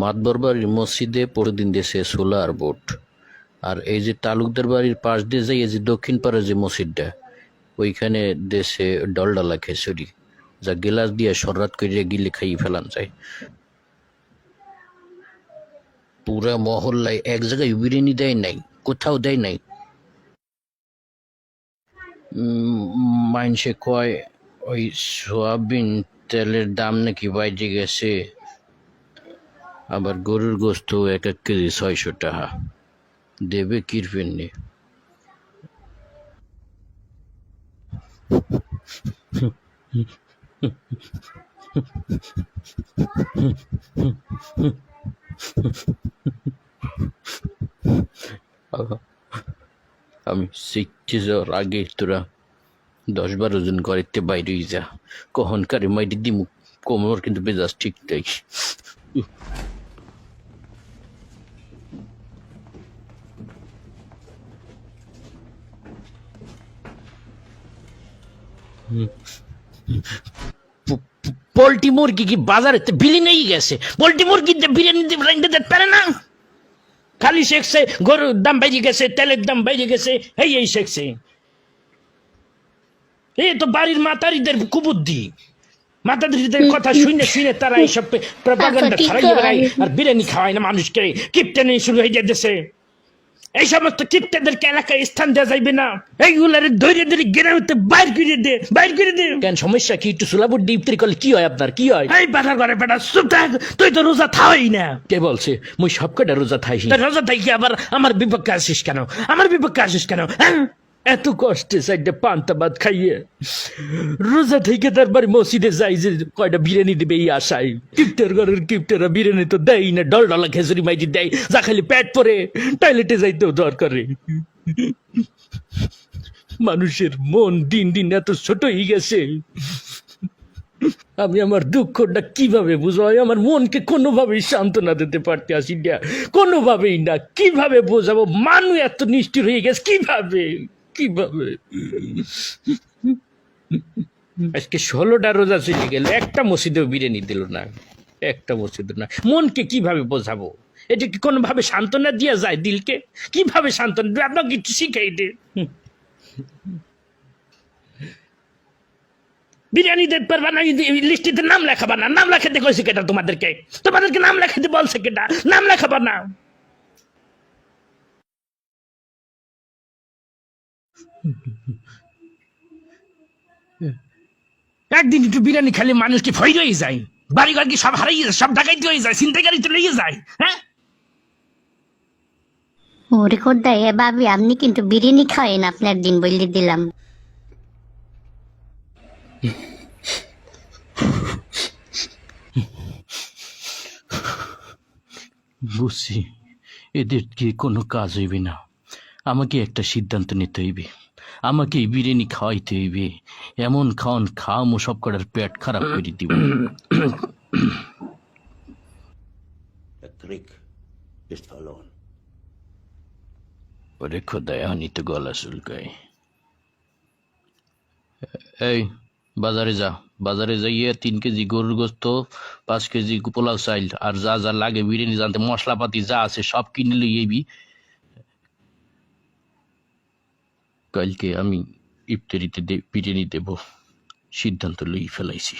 মাতবর বাড়ির মসজিদে প্রতিদিন দেশে সোলার বোট। আর এই যে তালুকদার বাড়ির পাশ দিয়ে যাই, এই যে দক্ষিণ পাড়ে যে মসজিদটা, ওইখানে দেশে ডলডালা খেসুরি যা গিলাস দিয়ে সরাত করে গিলে খাইয়ে ফেলান যায়। পুরা মহল্লায় এক জায়গায় বিরিয়ানি দেয় নাই, কোথাও দেয় নাই। মাইনসে কয়, ওই সোয়াবিন তেলের দাম নাকি বাইরে গেছে। আবার গরুর গোস্ত এক এক কেজি ছয়শো টাকা। দেবে কিরপেন নি? আমি শিখছি যাওয়ার আগে তোরা দশ বারো জন ঘরেতে বাইরেই যা। কখন কারে মাইটি দিমু? কোমর কিন্তু বেজাজ ঠিক তাই পোল্ট্রি মুরগি কি বাজারে বিলি নেই গেছে পোল্ট্রি মুরগি বিরিয়ানি রাইন্দে দিতে পারে না? খালি শেখছে গরুর দাম বেজে গেছে তেলের দাম বেজে গেছে এই এই শেখছে। এই তো বাড়ির মাতারিদের কুবুদ্ধি। মাতারিদের কথা শুনে শুনে তারা এইসব প্রপাগান্ডা বেড়ায় করে? আর বিরিয়ানি খাওয়ায় না মানুষকে। কিপটেনি শুরু হয়ে যাচ্ছে এই সমস্ত কিপ্টেদেরকে এলাকায় স্থান দেওয়া যাইবে না। এইগুলার ধৈর্য ধরে গ্রামেতে বাইর করে দে বাইর করে দে। কেন সমস্যা কি? একটু সুলাবুর ডিপ্তির করলে কি হয় আপনার? কি হয়? এই বাধা করে বেটা চুপ থাক তুই তো রোজা থাই না। কে বলছে? মুই সবকটা রোজা থাই রোজা থাকি আবার আমার বিপক্ষে আসিস কেন? আমার বিপক্ষে আসিস কেন? হ্যাঁ? এত কষ্টে সাইডে পান্তা ভাত খাইয়ে রোজা থেকে তারপরে মসজিদে যাই যে কয়টা বিরিয়ানি দিবে এই আশায়। কিপ্টের ঘরের কিপ্টেরা বিরিয়ানি তো দেয় না ডল ডলা খেজুরি মাইজি দেয়, যা খালি পেট পরে টয়লেটে যাইতেও দরকারে। মানুষের মন দিন দিন এত ছোট হয়ে গেছে। আমি আমার দুঃখটা কীভাবে বুঝাই আমার মনকে কোনোভাবেই সান্ত্বনা দিতে পারতে আসি না। কোনোভাবেই না। কীভাবে বোঝাবো? মানু এত নিষ্ঠুর হয়ে গেছে কীভাবে? কীভাবে? আজকে ষোলোটা রোজা চলে গেল, একটা মসজিদেও বিরিয়ানি দিল না, একটা মসজিদ না। মনকে কীভাবে বোঝাবো? এটা কি কোনোভাবে সান্ত্বনা দেওয়া যায় দিলকে? কীভাবে সান্ত্বনা আপনাকে শিখাই দে। বিরিয়ানি দিতে পারবা না লিস্টিতে নাম লেখাবা না। নাম লেখাতে কইছে কেটা তোমাদেরকে? তোমাদেরকে নাম লেখাতে বলছে কেটা নাম লেখাবা না। একদিন একটু বিরিয়ানি খালি মানুষ কি ফই রয়ে যায়। বাড়ি ঘর কি সব হারিয়ে সব ডাকাইতে হয়ে যায় চিন্তাকারী তো লেগে যায় হ্যাঁ? ওরে এ ভাবি আপনি কিন্তু বিরিয়ানি খাওয়েন আপনার দিন বললে দিলাম। বুঝছি এদের কি কোনো কাজ হইবে না। আমাকে একটা সিদ্ধান্ত নিতে হইবে। আমাকে বিরিয়ানি খাওয়াইতে হইবে। এমন খাওয়ান খাওয়ামো সব কটার পেট খারাপ করে দিব। ওরে খোদায় হানি তো গলা চুলকায়। এই বাজারে যা। বাজারে যাইয়ে তিন কেজি গরুর গোস্ত পাঁচ কেজি পোলাও চাইল। আর যা যা লাগে বিরিয়ানি জানতে মশলাপাতি যা আছে সব কিনে লই কালকে আমি ইফতারিতে বিরিয়ানি দেব। সিদ্ধান্ত লই ফেলাইছি।